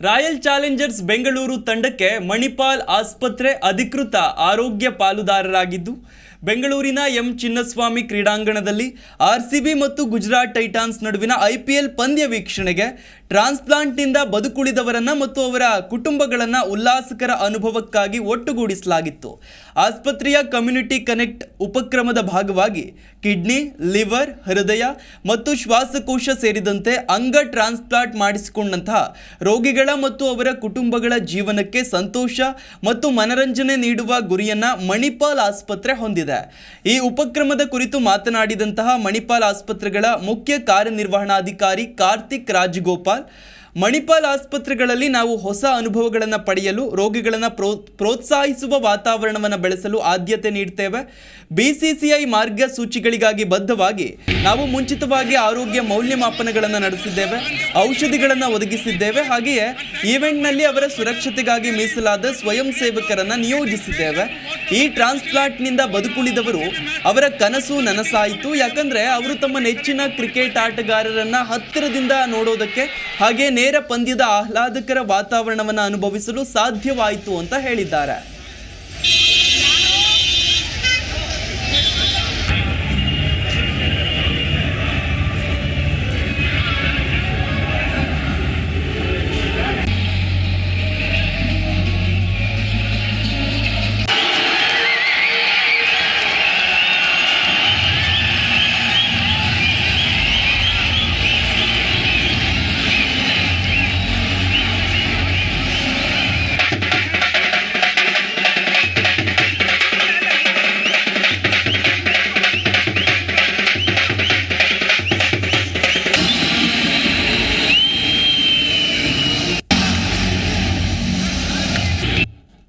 Royal Challengers Bengaluru ತಂಡಕ್ಕೆ ಮಣಿಪಾಲ್ ಆಸ್ಪತ್ರೆ ಅಧಿಕೃತ ಆರೋಗ್ಯ ಪಾಲುದಾರರಾಗಿದ್ದು ಬೆಂಗಳೂರಿನ ಎಂ ಚಿನ್ನಸ್ವಾಮಿ ಕ್ರೀಡಾಂಗಣದಲ್ಲಿ ಆರ್ಸಿಬಿ ಮತ್ತು ಗುಜರಾತ್ ಟೈಟಾನ್ಸ್ ನಡುವಿನ ಐಪಿಎಲ್ ಪಂದ್ಯ ವೀಕ್ಷಣೆಗೆ ಟ್ರಾನ್ಸ್ಪ್ಲಾಂಟ್ನಿಂದ ಬದುಕುಳಿದವರನ್ನು ಮತ್ತು ಅವರ ಕುಟುಂಬಗಳನ್ನು ಉಲ್ಲಾಸಕರ ಅನುಭವಕ್ಕಾಗಿ ಒಟ್ಟುಗೂಡಿಸಲಾಗಿತ್ತು. ಆಸ್ಪತ್ರೆಯ ಕಮ್ಯುನಿಟಿ ಕನೆಕ್ಟ್ ಉಪಕ್ರಮದ ಭಾಗವಾಗಿ ಕಿಡ್ನಿ, ಲಿವರ್, ಹೃದಯ ಮತ್ತು ಶ್ವಾಸಕೋಶ ಸೇರಿದಂತೆ ಅಂಗ ಟ್ರಾನ್ಸ್ಪ್ಲಾಂಟ್ ಮಾಡಿಸಿಕೊಂಡಂತಹ ರೋಗಿಗಳ ಮತ್ತು ಅವರ ಕುಟುಂಬಗಳ ಜೀವನಕ್ಕೆ ಸಂತೋಷ ಮತ್ತು ಮನರಂಜನೆ ನೀಡುವ ಗುರಿಯನ್ನು ಮಣಿಪಾಲ್ ಆಸ್ಪತ್ರೆ ಹೊಂದಿದೆ. ಈ ಉಪಕ್ರಮದ ಕುರಿತು ಮಾತನಾಡಿದಂತಹ ಮಣಿಪಾಲ್ ಆಸ್ಪತ್ರೆಗಳ ಮುಖ್ಯ ಕಾರ್ಯನಿರ್ವಹಣಾಧಿಕಾರಿ ಕಾರ್ತಿಕ್ ರಾಜಗೋಪಾಲ್ ಮಣಿಪಾಲ್ ಆಸ್ಪತ್ರೆಗಳಲ್ಲಿ ನಾವು ಹೊಸ ಅನುಭವಗಳನ್ನು ಪಡೆಯಲು, ರೋಗಿಗಳನ್ನು ಪ್ರೋ, ಪ್ರೋತ್ಸಾಹಿಸುವ ವಾತಾವರಣವನ್ನು ಬೆಳೆಸಲು ಆದ್ಯತೆ ನೀಡ್ತೇವೆ. ಬಿಸಿಸಿಐ ಮಾರ್ಗಸೂಚಿಗಳಿಗಾಗಿ ಬದ್ಧವಾಗಿ ನಾವು ಮುಂಚಿತವಾಗಿ ಆರೋಗ್ಯ ಮೌಲ್ಯಮಾಪನಗಳನ್ನು ನಡೆಸಿದ್ದೇವೆ. ಔಷಧಿಗಳನ್ನು ಒದಗಿಸಿದ್ದೇವೆ. ಹಾಗೆಯೇ ಈವೆಂಟ್ನಲ್ಲಿ ಅವರ ಸುರಕ್ಷತೆಗಾಗಿ ಮೀಸಲಾದ ಸ್ವಯಂ ಸೇವಕರನ್ನು ನಿಯೋಜಿಸಿದ್ದೇವೆ. ಈ ಟ್ರಾನ್ಸ್ಪ್ಲಾಂಟ್ನಿಂದ ಬದುಕುಳಿದವರು ಅವರ ಕನಸು ನನಸಾಯಿತು. ಯಾಕಂದರೆ ಅವರು ತಮ್ಮ ನೆಚ್ಚಿನ ಕ್ರಿಕೆಟ್ ಆಟಗಾರರನ್ನ ಹತ್ತಿರದಿಂದ ನೋಡೋದಕ್ಕೆ ಹಾಗೆ ನೇರ ಪಂದ್ಯದ ಆಹ್ಲಾದಕರ ವಾತಾವರಣವನ್ನು ಅನುಭವಿಸಲು ಸಾಧ್ಯವಾಯಿತು ಅಂತ ಹೇಳಿದ್ದಾರೆ.